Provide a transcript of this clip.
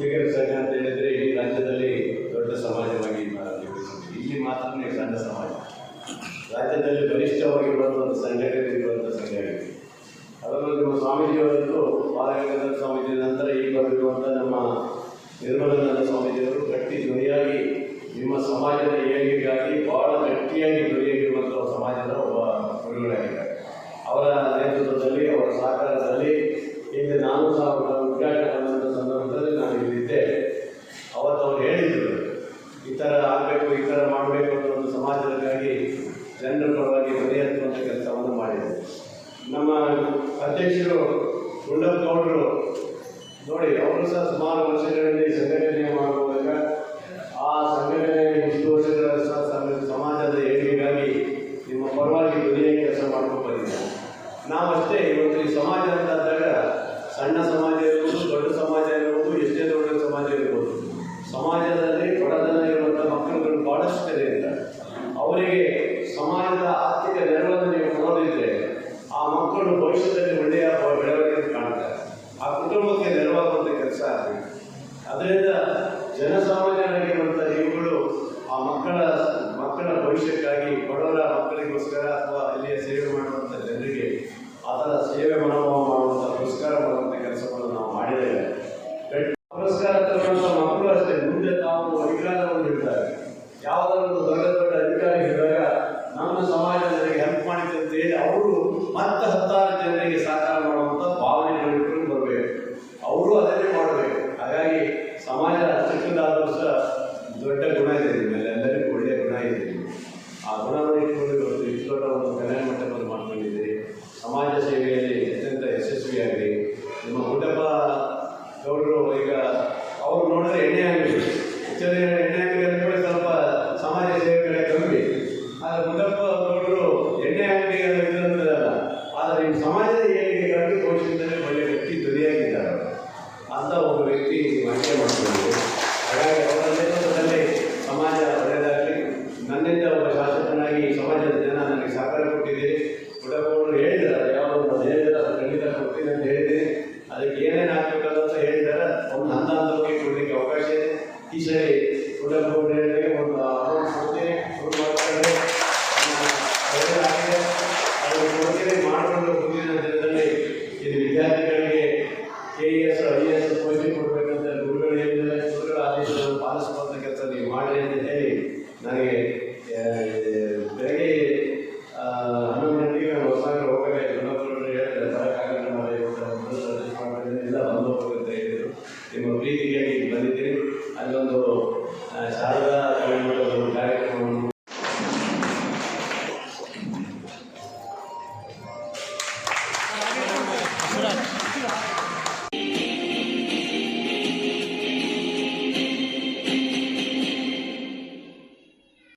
Cricket ಸಣ್ಣ ಅಂತ ಹೇಳಿದ್ರೆ ಇಡೀ ರಾಜ್ಯದಲ್ಲಿ ದೊಡ್ಡ ಸಮಾಜವಾಗಿ ಇಲ್ಲಿ ಮಾತ್ರ ಸಣ್ಣ ಸಮಾಜ. ರಾಜ್ಯದಲ್ಲಿ ಬಲಿಷ್ಠವಾಗಿ ಬರುವಂಥ ಸಂಘಟನೆ ಇರುವಂಥ ಸಂಘಟನೆ. ಅದರಲ್ಲಿ ನಮ್ಮ ಸ್ವಾಮೀಜಿಯವರದ್ದು ಬಾಲಗಂಗಾಧರ ಸ್ವಾಮೀಜಿ ಮಾಡಿದೆ ನಮ್ಮ ಅಧ್ಯಕ್ಷರು ಗುಂಡಪ್ಪಗೌಡರು ನೋಡಿ, ಅವರು ಸಹ ಸುಮಾರು ವರ್ಷಗಳಲ್ಲಿ ಸಂಘಟನೆ ಮಾಡುವಾಗ ಆ ಸಂಘಟನೆ ಇಷ್ಟು ವರ್ಷಗಳ ಸಹ ಸಮಾಜದ ಏಳಿಗೆಗಾಗಿ ನಿಮ್ಮ ಪರವಾಗಿ ದುನಿಯ ಕೆಲಸ ಮಾಡ್ಕೊಂಡು ಬಂದಿದ್ದಾರೆ. ನಾವಷ್ಟೇ ಇವತ್ತು ಈ ಸಮಾಜ ಅಂತ ಅಂದಾಗ ಸಣ್ಣ ಸಮಾಜ ಇರ್ಬೋದು, ದೊಡ್ಡ ಸಮಾಜ ಇರ್ಬೋದು, ಎಷ್ಟೇ ದೊಡ್ಡ ಸಮಾಜ ಇರ್ಬೋದು, ಸಮಾಜದ ಮಕ್ಕಳು ಭವಿಷ್ಯದಲ್ಲಿ ಒಳ್ಳೆಯ ಬೆಳವಣಿಗೆ ಕಾಣ್ತಾರೆ ಆ ಕುಟುಂಬಕ್ಕೆ ನೆರವಾಗುವಂಥ ಕೆಲಸ ಆಗಬೇಕು ಅದರಿಂದ ಜನಸಾಮಾನ್ಯರಾಗಿರುವಂಥ ಇವುಗಳು ಆ ಮಕ್ಕಳ ಮಕ್ಕಳ ಭವಿಷ್ಯಕ್ಕಾಗಿ ಬಡವರ ಮಕ್ಕಳಿಗೋಸ್ಕರ ಅಥವಾ ಅಲ್ಲಿಯ ಸೇವೆ ಮಾಡುವಂಥ ಜನರಿಗೆ ಅದರ ಸೇವೆ ಮನೋಭಾವ ಮಾಡುವಂಥ ಪುರಸ್ಕಾರ ಮಾಡುವಂಥ ಕೆಲಸವನ್ನು ನಾವು ಮಾಡಿದ್ದೇವೆ ಪುರಸ್ಕಾರ ತರುವಂಥ ಮಕ್ಕಳು ಅಷ್ಟೇ, ಮುಂದೆ ತಾವು ಅಧಿಕಾರವನ್ನು ಇಡ್ತಾರೆ ಯಾವುದಾದ್ರೂ 아, 노래 A S I S coaching ಕೊಡಬೇಕಂತ ಗುರುಗಳು ಹೇಳಿದರೆ ಗುರುಗಳ ಆದೇಶವನ್ನು ಪಾಲಿಸುವಂಥ ಕೆಲಸ ನೀವು ಮಾಡಿ ಅಂತ ಹೇಳಿ ನನಗೆ ಬೆಳಗ್ಗೆ ಹನ್ನೊಂದು ಗಂಟೆಗೆ ನಾನು ಹೊಸದಾಗಿ ಹೋಗಬೇಕು ಇನ್ನೊಬ್ಬರು ಹೇಳಿದ್ರೆ ಬರೋಕ್ಕಾಗಲ್ಲ ಮಾಡಿಲ್ಲ ಬಂದು ಹೋಗುತ್ತೆ ಹೇಳಿದರು. ನಿಮ್ಮ ಪ್ರೀತಿಗಾಗಿ